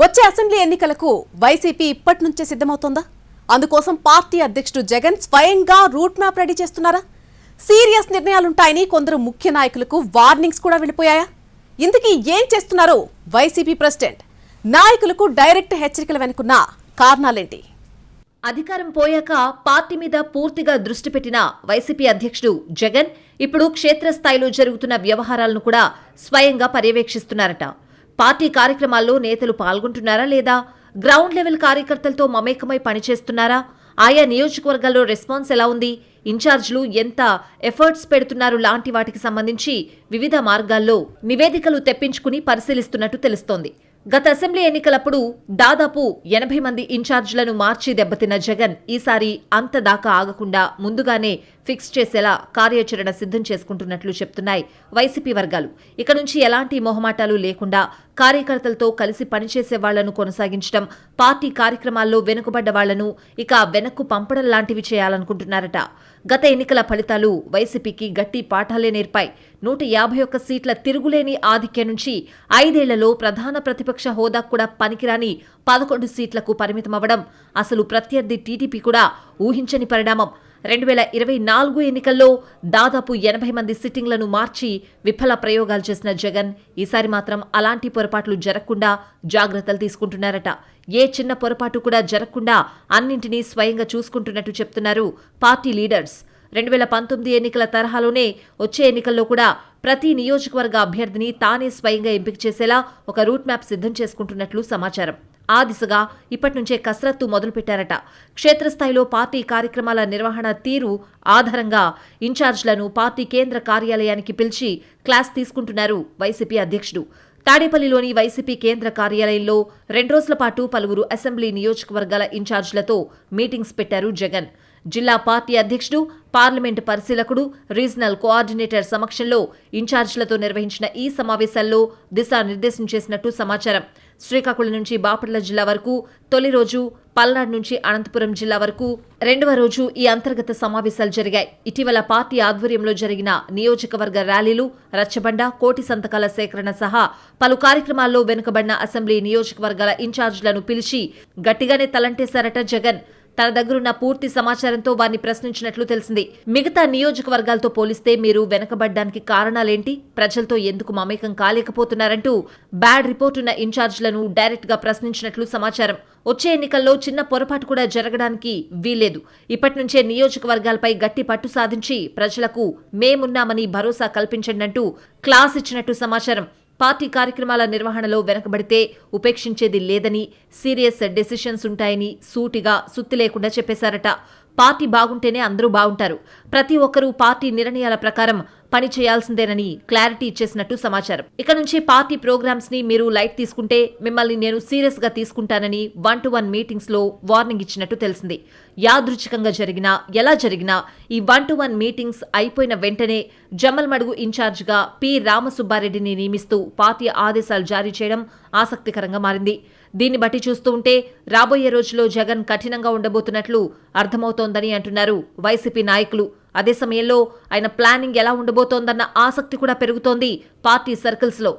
వచ్చే అసెంబ్లీ ఎన్నికలకు వైసీపీ ఇప్పటి నుంచే సిద్ధమవుతోందా? అందుకోసం పార్టీ అధ్యక్షుడు జగన్ స్వయంగా రూట్ మ్యాప్ రెడీ చేస్తున్నారా? సీరియస్ నిర్ణయాలుంటాయని కొందరు ముఖ్య నాయకులకు వార్నింగ్స్ కూడా వెళ్ళిపోయాయా? ఇందుకీ ఏం చేస్తున్నారు వైసీపీ ప్రెసిడెంట్? నాయకులకు డైరెక్ట్ హెచ్చరికలు వెనుకున్న కారణాలేంటి? అధికారం పోయాక పార్టీ మీద పూర్తిగా దృష్టి పెట్టిన వైసీపీ అధ్యక్షుడు జగన్ ఇప్పుడు క్షేత్రస్థాయిలో జరుగుతున్న వ్యవహారాలను కూడా స్వయంగా పర్యవేక్షిస్తున్నారట. పార్టీ కార్యక్రమాల్లో నేతలు పాల్గొంటున్నారా లేదా గ్రౌండ్ లెవెల్ కార్యకర్తలతో మమేకమై పనిచేస్తున్నారా? ఆయా నియోజకవర్గాల్లో రెస్పాన్స్ ఎలా ఉంది? ఇన్ఛార్జ్లు ఎంత ఎఫర్ట్స్ పెడుతున్నారు? లాంటి వాటికి సంబంధించి వివిధ మార్గాల్లో నివేదికలు తెప్పించుకుని పరిశీలిస్తున్నట్టు తెలుస్తోంది. గత అసెంబ్లీ ఎన్నికలప్పుడు దాదాపు ఎనభై మంది ఇన్ఛార్జ్లను మార్చి దెబ్బతిన్న జగన్ ఈసారి అంత దాకా ఆగకుండా ముందుగానే ఫిక్స్ చేసేలా కార్యాచరణ సిద్ధం చేసుకుంటున్నట్లు చెప్తున్నాయి వైసీపీ వర్గాలు. ఇక నుంచి ఎలాంటి మొహమాటాలు లేకుండా కార్యకర్తలతో కలిసి పనిచేసే వాళ్ళను కొనసాగించడం పార్టీ కార్యక్రమాల్లో వెనుకబడ్డ వాళ్ళను ఇక వెనక్కు పంపడం లాంటివి చేయాలనుకుంటున్నారట. గత ఎన్నికల ఫలితాలు వైసీపీకి గట్టి పాఠాలే నేర్పాయి. నూట యాభై ఒక్క సీట్ల తిరుగులేని ఆధిక్యం నుంచి ఐదేళ్ళలో ప్రధాన ప్రతిపక్ష హోదా కూడా పనికిరాని పదకొండు సీట్లకు పరిమితమవ్వడం అసలు ప్రత్యర్థి టీడీపీ కూడా ఊహించని పరిణామం. రెండు వేల ఇరవై నాలుగు ఎన్నికల్లో దాదాపు ఎనభై మంది సిట్టింగ్లను మార్చి విఫల ప్రయోగాలు చేసిన జగన్ ఈసారి మాత్రం అలాంటి పొరపాట్లు జరగకుండా జాగ్రత్తలు తీసుకుంటున్నారట. ఏ చిన్న పొరపాటు కూడా జరగకుండా అన్నింటినీ స్వయంగా చూసుకుంటున్నట్టు చెప్తున్నారు పార్టీ లీడర్స్. రెండు వేల పంతొమ్మిది ఎన్నికల తరహాలోనే వచ్చే ఎన్నికల్లో కూడా ప్రతి నియోజకవర్గ అభ్యర్థిని తానే స్వయంగా ఎంపిక చేసేలా ఒక రూట్ మ్యాప్ సిద్ధం చేసుకుంటున్నట్లు సమాచారం. ఆ దిశగా ఇప్పటి నుంచే కసరత్తు మొదలుపెట్టారట. క్షేత్రస్థాయిలో పార్టీ కార్యక్రమాల నిర్వహణ తీరు ఆధారంగా ఇన్ఛార్జ్లను పార్టీ కేంద్ర కార్యాలయానికి పిలిచి క్లాస్ తీసుకుంటున్నారు వైసీపీ అధ్యక్షుడు. తాడేపల్లిలోని వైసీపీ కేంద్ర కార్యాలయంలో రెండు రోజుల పాటు పలువురు అసెంబ్లీ నియోజకవర్గాల ఇన్ఛార్జ్లతో మీటింగ్స్ పెట్టారు జగన్. జిల్లా పార్టీ అధ్యక్షుడు పార్లమెంటు పరిశీలకుడు రీజనల్ కోఆర్డినేటర్ సమక్షంలో ఇన్ఛార్జీలతో నిర్వహించిన ఈ సమావేశాల్లో దిశానిర్దేశం చేసినట్టు సమాచారం. శ్రీకాకుళం నుంచి బాపట్ల జిల్లా వరకు తొలి రోజు పల్నాడు నుంచి అనంతపురం జిల్లా వరకు రెండవ రోజు ఈ అంతర్గత సమావేశాలు జరిగాయి. ఇటీవల పార్టీ ఆధ్వర్యంలో జరిగిన నియోజకవర్గ ర్యాలీలు రచ్చబండ కోటి సంతకాల సేకరణ సహా పలు కార్యక్రమాల్లో వెనుకబడిన అసెంబ్లీ నియోజకవర్గాల ఇన్ఛార్జీలను పిలిచి గట్టిగానే తలంటేశారట జగన్. తన దగ్గరున్న పూర్తి సమాచారంతో వారిని ప్రశ్నించినట్లు తెలిసింది. మిగతా నియోజకవర్గాలతో పోలిస్తే మీరు వెనకబడ్డానికి కారణాలేంటి? ప్రజలతో ఎందుకు మమేకం కాలేకపోతున్నారంటూ బ్యాడ్ రిపోర్ట్ ఉన్న ఇన్ఛార్జీలను డైరెక్ట్గా ప్రశ్నించినట్లు సమాచారం. వచ్చే ఎన్నికల్లో చిన్న పొరపాటు కూడా జరగడానికి వీల్లేదు. ఇప్పటి నుంచే నియోజకవర్గాలపై గట్టి పట్టు సాధించి ప్రజలకు మేమున్నామని భరోసా కల్పించండి అంటూ క్లాస్ ఇచ్చినట్టు సమాచారం. పార్టీ కార్యక్రమాల నిర్వహణలో వెనకబడితే ఉపేక్షించేది లేదని సీరియస్ డెసిషన్స్ ఉంటాయని సూటిగా సుత్తి లేకుండా చెప్పేశారట. పార్టీ బాగుంటేనే అందరూ బాగుంటారు. ప్రతి ఒక్కరూ పార్టీ నిర్ణయాల ప్రకారం పని చేయాల్సిందేనని క్లారిటీ ఇచ్చేసినట్టు సమాచారం. ఇక నుంచి పార్టీ ప్రోగ్రామ్స్ని మీరు లైట్ తీసుకుంటే మిమ్మల్ని నేను సీరియస్గా తీసుకుంటానని వన్ టు వన్ మీటింగ్స్లో వార్నింగ్ ఇచ్చినట్టు తెలిసింది. యాదృచ్ఛికంగా జరిగినా ఎలా జరిగినా ఈ వన్ టు వన్ మీటింగ్స్ అయిపోయిన వెంటనే జమ్మల్మడుగు ఇన్ఛార్జిగా పి. రామసుబ్బారెడ్డిని నియమిస్తూ పార్టీ ఆదేశాలు జారీ చేయడం ఆసక్తికరంగా మారింది. దీన్ని బట్టి చూస్తూ ఉంటే రాబోయే రోజుల్లో జగన్ కఠినంగా ఉండబోతున్నట్లు అర్థమవుతోందని అంటున్నారు వైసీపీ నాయకులు. అదే సమయంలో ఆయన ప్లానింగ్ ఎలా ఉండబోతోందన్న ఆసక్తి కూడా పెరుగుతోంది పార్టీ సర్కిల్స్లో.